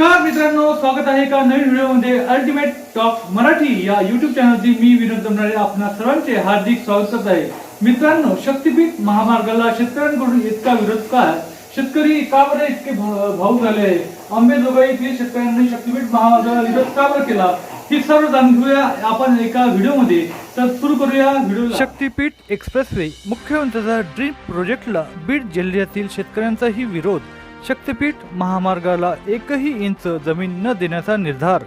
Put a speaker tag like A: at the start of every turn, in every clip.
A: नमस्कार मित्रांनो स्वागत आहे एका नवीन व्हिडिओमध्ये अल्टिमेट टॉप मराठी या युट्यूब चॅनलची मी विनोद दमणारे आपणा सर्वांचे हार्दिक स्वागत करत आहे. मित्रांनो शक्तीपीठ महामार्गाला शेतकऱ्यांकडून इतका विरोध काय शेतकरी का बरं इतके भाऊ झाले? आहे अंबेजोगाई येथील शेतकऱ्यांनी शक्तीपीठ महामार्गाला विरोध का बरं केला? हे सर्व जाणून घेऊया आपण एका व्हिडिओमध्ये. तर सुरू करूया व्हिडिओ शक्तीपीठ एक्सप्रेसवे मुख्य ड्रीम प्रोजेक्टला बीड जिल्ह्यातील शेतकऱ्यांचाही विरोध. शक्तीपीठ महामार्गाला एकही इंच जमीन न देण्याचा निर्धार.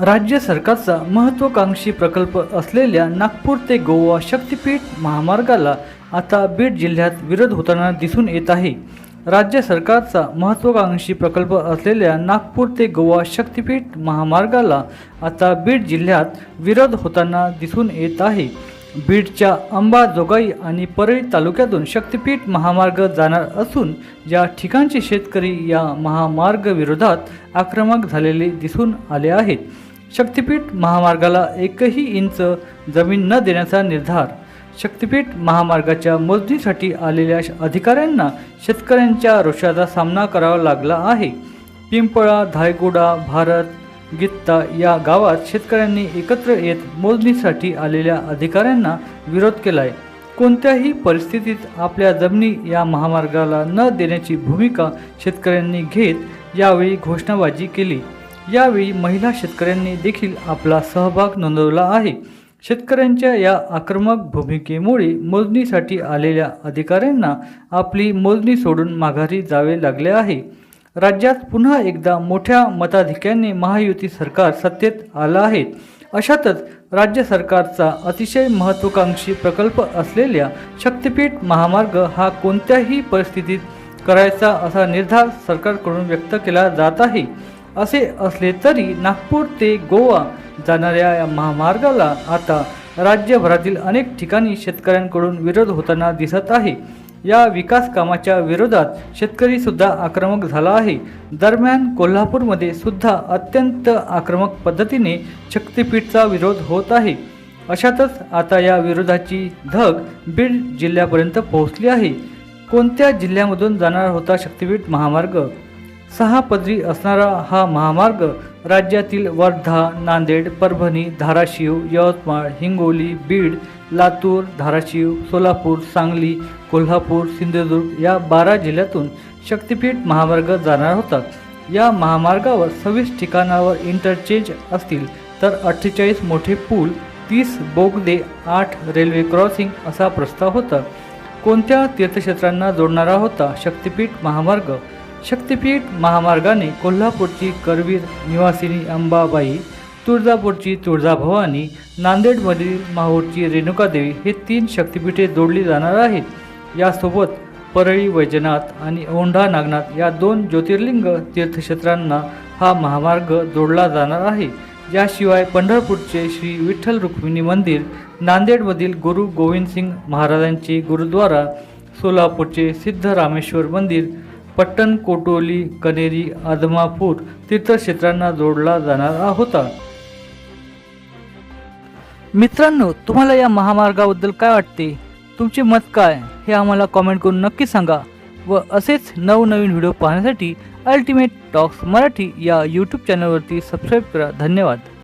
A: राज्य सरकारचा महत्वाकांक्षी प्रकल्प असलेल्या नागपूर ते गोवा शक्तीपीठ महामार्गाला आता बीड जिल्ह्यात विरोध होताना दिसून येत आहे. राज्य सरकारचा महत्वाकांक्षी प्रकल्प असलेल्या नागपूर ते गोवा शक्तीपीठ महामार्गाला आता बीड जिल्ह्यात विरोध होताना दिसून येत आहे. बीडच्या अंबाजोगाई आणि परळी तालुक्यातून शक्तीपीठ महामार्ग जाणार असून या ठिकाणचे शेतकरी या महामार्ग विरोधात आक्रमक झालेले दिसून आले आहेत. शक्तीपीठ महामार्गाला एकही इंच जमीन न देण्याचा निर्धार. शक्तीपीठ महामार्गाच्या मोजणीसाठी आलेल्या अधिकाऱ्यांना शेतकऱ्यांच्या रोषाचा सामना करावा लागला आहे. पिंपळा धायगुडा भारत गित्ता या गावात शेतकऱ्यांनी एकत्र येत मोजणीसाठी आलेल्या अधिकाऱ्यांना विरोध केलाय. कोणत्याही परिस्थितीत आपल्या जमिनी या महामार्गाला न देण्याची भूमिका शेतकऱ्यांनी घेत यावेळी घोषणाबाजी केली. यावेळी महिला शेतकऱ्यांनी देखील आपला सहभाग नोंदवला आहे. शेतकऱ्यांच्या या आक्रमक भूमिकेमुळे मोजणीसाठी आलेल्या अधिकाऱ्यांना आपली मोजणी सोडून माघारी जावे लागले आहे. राज्यात पुन्हा एकदा मोठ्या मताधिक्याने महायुती सरकार सत्तेत आलं आहे. अशातच राज्य सरकारचा अतिशय महत्त्वाकांक्षी प्रकल्प असलेल्या शक्तिपीठ महामार्ग हा कोणत्याही परिस्थितीत करायचा असा निर्धार सरकारकडून व्यक्त केला जात आहे. असे असले तरी नागपूर ते गोवा जाणाऱ्या या महामार्गाला आता राज्यभरातील अनेक ठिकाणी शेतकऱ्यांकडून विरोध होताना दिसत आहे. या विकास कामाच्या विरोधात शेतकरी सुद्धा आक्रमक झाला आहे. दरम्यान कोल्हापूरमध्ये सुद्धा अत्यंत आक्रमक पद्धतीने शक्तीपीठचा विरोध होत आहे. अशातच आता या विरोधाची धग बीड जिल्ह्यापर्यंत पोहोचली आहे. कोणत्या जिल्ह्यामधून जाणार होता शक्तीपीठ महामार्ग? सहा पदरी असणारा हा महामार्ग राज्यातील वर्धा नांदेड परभणी धाराशिव यवतमाळ हिंगोली बीड लातूर धाराशिव सोलापूर सांगली कोल्हापूर सिंधुदुर्ग या बारा जिल्ह्यातून शक्तीपीठ महामार्ग जाणार होता या महामार्गावर सव्वीस ठिकाणावर इंटरचेंज असतील तर अठ्ठेचाळीस मोठे पूल तीस बोगदे आठ रेल्वे क्रॉसिंग असा प्रस्ताव होता. कोणत्या तीर्थक्षेत्रांना जोडणारा होता शक्तीपीठ महामार्ग? शक्तिपीठ महामार्गाने कोल्हापूरची करवीर निवासिनी अंबाबाई तुळजापूरची तुळजाभवानी नांदेडमधील माहूरची रेणुकादेवी हे तीन शक्तिपीठे जोडली जाणार आहेत. यासोबत परळी वैजनाथ आणि औंढा नागनाथ या दोन ज्योतिर्लिंग तीर्थक्षेत्रांना हा महामार्ग जोडला जाणार आहे. याशिवाय पंढरपूरचे श्री विठ्ठल रुक्मिणी मंदिर नांदेडमधील गुरु गोविंदसिंग महाराजांचे गुरुद्वारा सोलापूरचे सिद्धरामेश्वर मंदिर पट्टण कोटोली कनेरी आदमापूर तीर्थक्षेत्रांना जोडला जाणार होता. मित्रांनो तुम्हाला या महामार्गाबद्दल काय वाटते? तुमचे मत काय? हे आम्हाला कॉमेंट करून नक्की सांगा. व असेच नवनवीन व्हिडिओ पाहण्यासाठी अल्टिमेट टॉक्स मराठी या यूट्यूब चॅनलवरती सबस्क्राईब करा. धन्यवाद.